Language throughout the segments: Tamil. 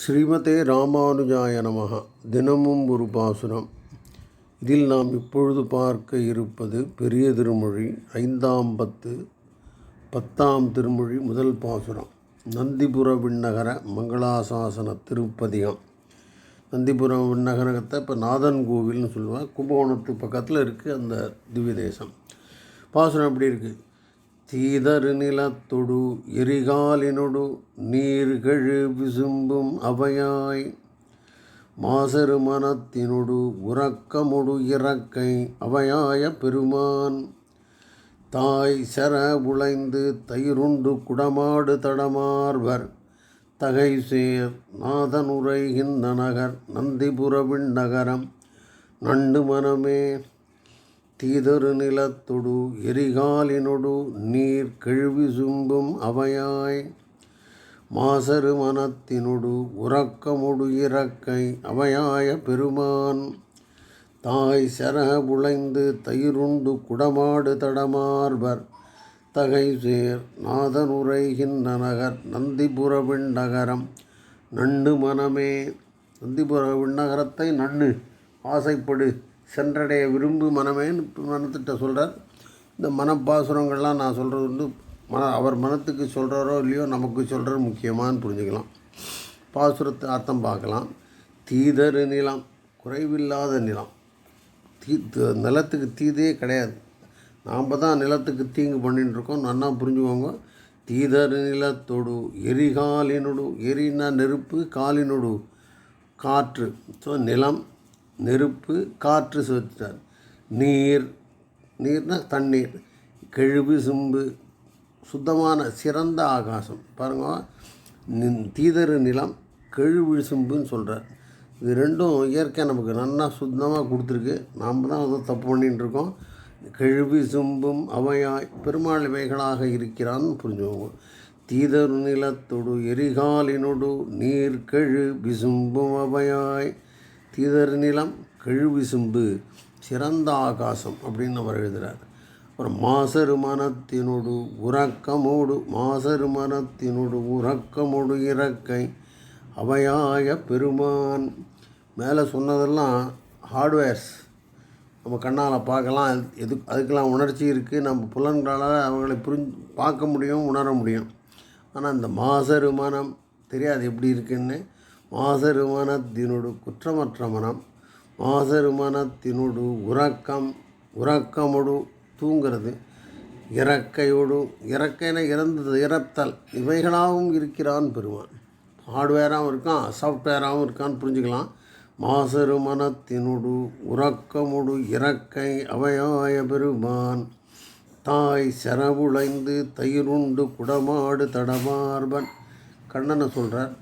ஸ்ரீமதே ராமானுஜாய நமக. தினமும் ஒரு பாசுரம். இதில் நாம் இப்பொழுது பார்க்க இருப்பது பெரிய திருமொழி ஐந்தாம் பத்து பத்தாம் திருமொழி முதல் பாசுரம். நந்திபுர விண்ணகர மங்களாசாசன திருப்பதிகம். நந்திபுரம் விண்ணகரத்தை இப்போ நாதன் கோவில்னு சொல்லுவேன் கும்பகோணத்து பக்கத்தில் இருக்குது அந்த திவ்ய தேசம் பாசுரம் எப்படி இருக்குது தீதரு நிலத்தொடு எரிகாலினொடு நீர்கழு விசும்பும் அவையாய். மாசரு மனத்தினொடு உறக்கமொடு இறக்கை அவையாய பெருமான். தாய் சர உழைந்து தயிருண்டு குடமாடு தடமார்வர். தகை சேர் நாதனுரைகின்ற நகர் நந்திபுரவின் நகரம் நண்டு மனமே தீதரு நிலத்தொடு எரிகாலினொடு நீர் கழுவி சும்பும் அவையாய். மாசரு மனத்தினொடு உறக்கமொடு இறக்கை அவையாய பெருமான். தாய் சரக புழைந்து தயிருண்டு குடமாடு தடமார்பர். தகை சேர் நாதனுரைகின்ற நகர் நந்திபுர விண்ணகரம் நண்டு மனமே. நந்திபுர விண்ணகரத்தை நன்னு ஆசைப்படு. சென்றடைய விரும்பு மனமேன்னு மனத்திட்ட சொல்கிறார் இந்த மனப்பாசுரங்கள்லாம் நான் சொல்கிறது வந்து மன அவர் மனத்துக்கு சொல்கிறாரோ இல்லையோ நமக்கு சொல்கிறது முக்கியமானு புரிஞ்சுக்கலாம். பாசுரத்தை அர்த்தம் பார்க்கலாம். தீதரு நிலம் குறைவில்லாத நிலம். தீ த- நிலத்துக்கு தீதே கிடையாது. நாம் தான் நிலத்துக்கு தீங்கு பண்ணிட்டுருக்கோம். நன்னா புரிஞ்சுக்கோங்க. தீதரு நிலத்தொடு எரிகாலினொடு எரினா நெருப்பு காலினொடு காற்று. ஸோ நிலம் நெருப்பு காற்று சேர்த்துட்டார் நீர் நீர்னால் தண்ணீர் கெழுவு சிம்பு சுத்தமான சிறந்த ஆகாசம். பாருங்க தீதரு நிலம் கெழுவு சிம்புன்னு சொல்கிறார் இது ரெண்டும் இயற்கை நமக்கு நல்லா சுத்தமாக கொடுத்துருக்கு. நாம் தான் அதை தப்பு பண்ணிகிட்டு இருக்கோம். கெழுவி சிம்பும் அவையாய் பெருமாள் இவைகளாக இருக்கிறான்னு புரிஞ்சுக்கோங்க. தீதரு நிலத்தொடு எரிகாலினொடு நீர் கெழு விசும்பும் அவையாய் தீதர் நிலம் கெழுவிசும்பு சிறந்த ஆகாசம் அப்படின்னு அவர் எழுதுகிறார் அப்புறம் மாசரு மனத்தினோடு உறக்கமோடு மாசரு மனத்தினோடு உறக்கமோடு இறக்கை அவையாய பெருமான். மேலே சொன்னதெல்லாம் ஹார்ட்வேர்ஸ் நம்ம கண்ணால் பார்க்கலாம். அது- எது அதுக்கெல்லாம் உணர்ச்சி இருக்குது நம்ம புலன்களால் அவங்களை புரிஞ்சு பார்க்க முடியும் உணர முடியும். ஆனால் இந்த மாசரு மனம் தெரியாது எப்படி இருக்குன்னு மாசரு மனத்தினுடு குற்றமற்ற மனம் மாசரு மனத்தினுடு உறக்கம் உறக்கமுடு தூங்கிறது இறக்கையோடு இறக்கைன இறந்தது இறத்தல் இவைகளாகவும் இருக்கிறான் பெருமான். ஹார்ட்வேராகவும் இருக்கான் சாஃப்ட்வேராகவும் இருக்கான்னு புரிஞ்சுக்கலாம். மாசரு மனத்தினுடு உறக்கமுடு இறக்கை அவையாய பெருமான். தாய் செரவுளைந்து தயிருண்டு குடமாடு தடமார்பன். கண்ணனை சொல்கிறார்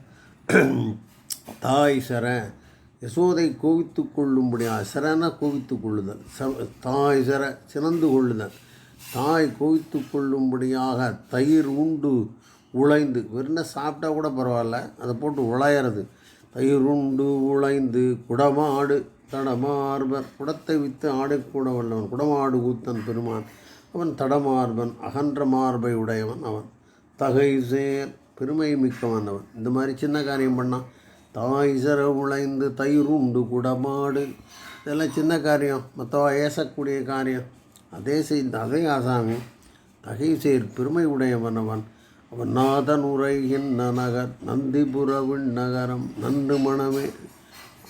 தாய் சர யசோதை கோவித்து கொள்ளும்படியாக செரன கோவித்து கொள்ளுதல். ச தாய் சர சிறந்து கொள்ளுதல். தாய் கோவித்து கொள்ளும்படியாக தயிர் உண்டு உழைந்து வெறும் சாப்பிட்டா கூட பரவாயில்ல அதை போட்டு உழையிறது. தயிர் உண்டு உழைந்து குடமாடு தடமார்பர். குடத்தை வித்து ஆடைக்கூட வல்லவன் குடமாடு கூத்தன் பெருமான். அவன் தடமார்பன் அகன்ற மார்பை உடையவன் அவன். தகை சேர் பெருமை மிக்கவன் அவன். இந்த மாதிரி சின்ன காரியம் பண்ணான் தாய் சர உழைந்து தயிர் உண்டு குடமாடு. இதெல்லாம் சின்ன காரியம். மற்றவா ஏசக்கூடிய காரியம். அதே செய்த அதே ஆசாமி தகை சேர் பெருமை உடையவன் அவன். அவன் நாதன் உரைகின்ற நகர் நந்திபுரவின் நகரம் நன்று மனமே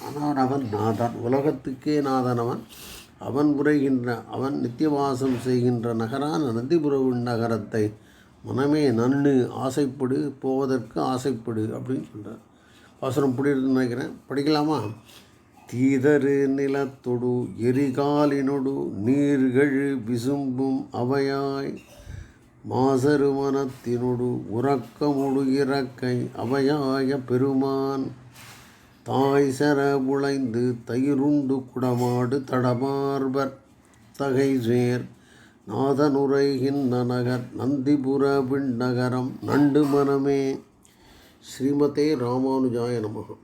ஆனால் அவன் நாதன். உலகத்துக்கே நாதன் அவன். அவன் உரைகின்ற அவன் நித்தியவாசம் செய்கின்ற நகரான நந்திபுரவின் நகரத்தை மனமே நன்னு ஆசைப்படு போவதற்கு ஆசைப்படு அப்படின்னு சொல்கிறார் அவசரம் புரியுதுன்னு நினைக்கிறேன். படிக்கலாமா? தீதரு நிலத்தொடு எரிகாலினொடு நீர்கழு விசும்பும் அவையாய் மாசரு மனத்தினொடு உறக்கமுடு இறக்கை அவையாய பெருமான் தாய் சர உழைந்து தயிருண்டு குடமாடு தடமார்பர் தகை சேர் நாதனுரைகின்ற நகர் நந்திபுர விண்ணகரம் நண்டு மனமே ஸ்ரீமதே ராமானுஜாய நமகம்